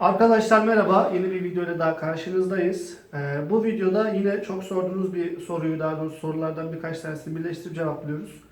Arkadaşlar merhaba. Yeni bir videoyla daha karşınızdayız. Ee, bu videoda yine çok sorduğunuz bir soruyu, daha doğrusu sorulardan birkaç tanesini birleştirip cevaplıyoruz.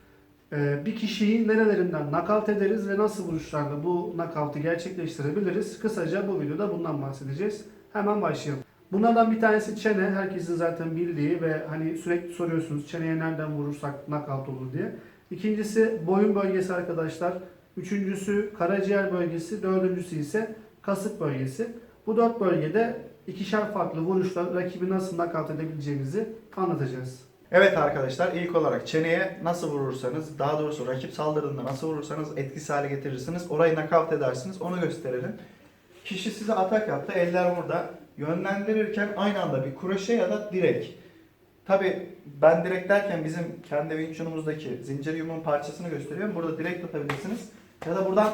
Ee, bir kişiyi nerelerinden nakavt ederiz ve nasıl vuruşlarla bu nakavtı gerçekleştirebiliriz? Kısaca bu videoda bundan bahsedeceğiz. Hemen başlayalım. Bunlardan bir tanesi çene. Herkesin zaten bildiği ve hani sürekli soruyorsunuz çeneye nereden vurursak nakavt olur diye. İkincisi boyun bölgesi arkadaşlar. Üçüncüsü karaciğer bölgesi. Dördüncüsü ise kasık bölgesi. Bu dört bölgede ikişer farklı vuruşla rakibi nasıl nakavt edebileceğinizi anlatacağız. Evet arkadaşlar ilk olarak çeneye nasıl vurursanız daha doğrusu rakip saldırında nasıl vurursanız etkisiz hale getirirsiniz. Orayı nakavt edersiniz onu gösterelim. Kişi size atak yaptı eller burada. Yönlendirirken aynı anda bir kroşe ya da direk. Tabi ben direkt derken bizim kendi Wing Chun'umuzdaki zincir yumruğun parçasını gösteriyorum. Burada direkt atabilirsiniz. Ya da buradan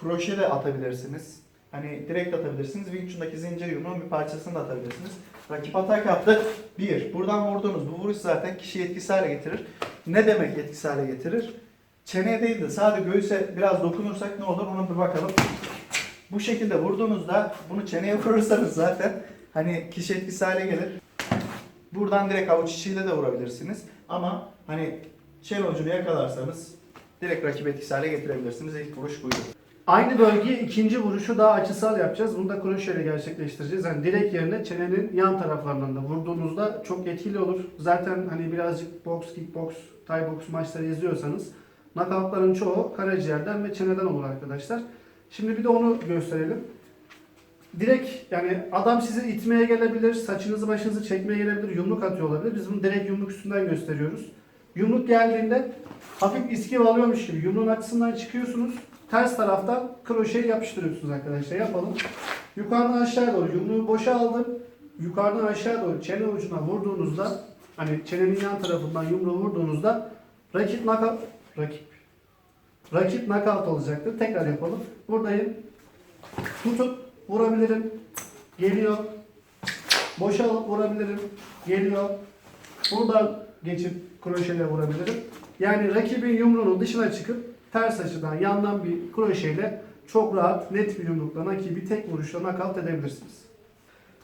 kroşe de atabilirsiniz. Hani direkt atabilirsiniz. Wing Chun'daki zincir yumruğun bir parçasını da atabilirsiniz. Rakip atak yaptı. Bir. Buradan vurduğunuz bu vuruş zaten kişiyi etkisiz hale getirir. Ne demek etkisiz hale getirir? Çeneye değil de sadece göğüse biraz dokunursak ne olur ona bir bakalım. Bu şekilde vurduğunuzda bunu çeneye vurursanız zaten hani kişi etkisiz hale gelir. Buradan direkt avuç içiyle de vurabilirsiniz. Ama hani çene ucunu yakalarsanız direkt rakip etkisiz hale getirebilirsiniz. İlk vuruş buydu. Aynı bölgeye ikinci vuruşu daha açısal yapacağız. Bunu da kroşeyle gerçekleştireceğiz. Yani direkt yerine çenenin yan taraflarından da vurduğunuzda çok etkili olur. Zaten hani birazcık boks, kickbox, thai box maçları izliyorsanız knockoutların çoğu karaciğerden ve çeneden olur arkadaşlar. Şimdi bir de onu gösterelim. Direkt yani adam sizi itmeye gelebilir, saçınızı başınızı çekmeye gelebilir, yumruk atıyor olabilir. Biz bunu direkt yumruk üstünden gösteriyoruz. Yumruk geldiğinde hafif iskiv alıyormuş gibi yumruğun açısından çıkıyorsunuz. Ters taraftan kroşeyi yapıştırıyorsunuz arkadaşlar. Yapalım. Yukarıdan aşağı doğru yumruğu boşa aldım. Yukarıdan aşağı doğru çene ucuna vurduğunuzda hani çenenin yan tarafından yumruğu vurduğunuzda rakip knockout rakip rakip knockout olacaktır. Tekrar yapalım. Buradayım. Tutup vurabilirim. Geliyor. Boşa alıp vurabilirim. Geliyor. Buradan geçip kroşeyle vurabilirim. Yani rakibin yumruğunun dışına çıkıp ters açıdan yandan bir kroşeyle çok rahat net bir yumrukla rakibi tek vuruşla nakavt edebilirsiniz.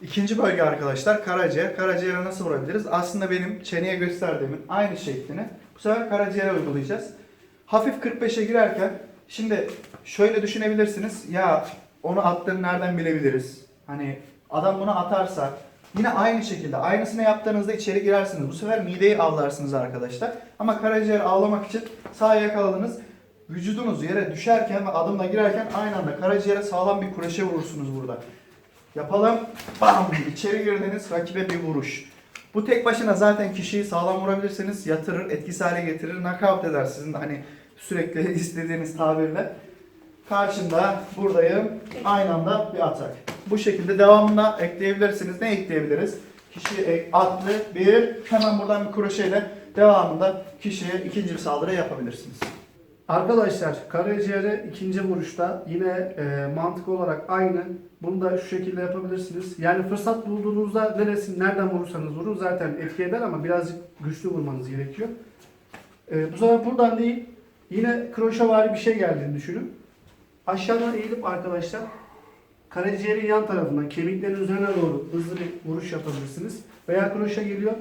İkinci bölge arkadaşlar karaciğer. Karaciğere nasıl vurabiliriz? Aslında benim çeneye gösterdiğimin aynı şeklini bu sefer karaciğere uygulayacağız. Hafif 45'e girerken şimdi şöyle düşünebilirsiniz. Ya onu attığını nereden bilebiliriz? Hani adam bunu atarsa yine aynı şekilde aynısını yaptığınızda içeri girersiniz. Bu sefer mideyi avlarsınız arkadaşlar. Ama karaciğer avlamak için sağa yakaladınız. Vücudunuz yere düşerken ve adımla girerken aynı anda karaciğere sağlam bir kureşe vurursunuz burada. Yapalım. Bam! İçeri girdiniz. Rakibe bir vuruş. Bu tek başına zaten kişiyi sağlam vurabilirsiniz. Yatırır, etkisiz hale getirir, knockout eder sizin hani sürekli istediğiniz tabirle. Karşında buradayım. Aynı anda bir atak. Bu şekilde devamında ekleyebilirsiniz. Ne ekleyebiliriz? Kişi ek- attı. Bir. Hemen buradan bir kroşeyle devamında kişiye ikinci bir saldırı yapabilirsiniz. Arkadaşlar karaciğere ikinci vuruşta yine e, mantık olarak aynı. Bunu da şu şekilde yapabilirsiniz. Yani fırsat bulduğunuzda neresi, nereden vurursanız vurun zaten etki eder ama birazcık güçlü vurmanız gerekiyor. E, bu sefer buradan değil yine kroşevari bir şey geldiğini düşünün. Aşağıdan eğilip arkadaşlar karaciğerin yan tarafından kemiklerin üzerine doğru hızlı bir vuruş yapabilirsiniz. Veya kroşe geliyor.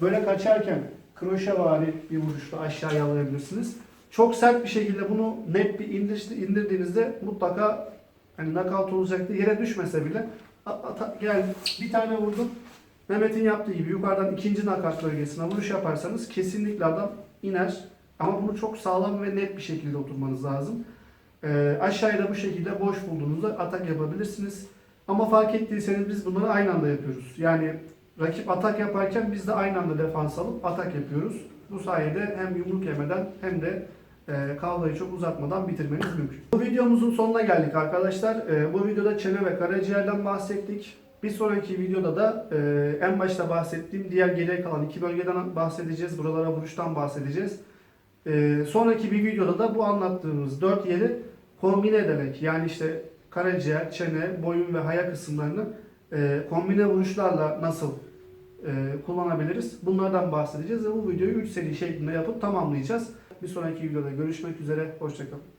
Böyle kaçarken kroşevari bir vuruşla aşağıya alabilirsiniz. Çok sert bir şekilde bunu net bir indir, indirdiğinizde mutlaka hani knockout olacaktır. Yere düşmese bile ata- yani bir tane vurdum. Mehmet'in yaptığı gibi yukarıdan ikinci knockout bölgesine vuruş yaparsanız kesinlikle adam iner. Ama bunu çok sağlam ve net bir şekilde oturmanız lazım. Ee, aşağıya da bu şekilde boş bulduğunuzda atak yapabilirsiniz. Ama fark ettiyseniz biz bunları aynı anda yapıyoruz. Yani rakip atak yaparken biz de aynı anda defans alıp atak yapıyoruz. Bu sayede hem yumruk yemeden hem de e, kavgayı çok uzatmadan bitirmeniz mümkün. Bu videomuzun sonuna geldik arkadaşlar. E, bu videoda çene ve karaciğerden bahsettik. Bir sonraki videoda da e, en başta bahsettiğim diğer geriye kalan iki bölgeden bahsedeceğiz. Buralara vuruştan bahsedeceğiz. E, sonraki bir videoda da bu anlattığımız dört yeri kombine ederek yani işte karaciğer, çene, boyun ve haya kısımlarını e, kombine vuruşlarla nasıl e, kullanabiliriz? Bunlardan bahsedeceğiz ve bu videoyu 3 seri şeklinde yapıp tamamlayacağız. Bir sonraki videoda görüşmek üzere. Hoşçakalın.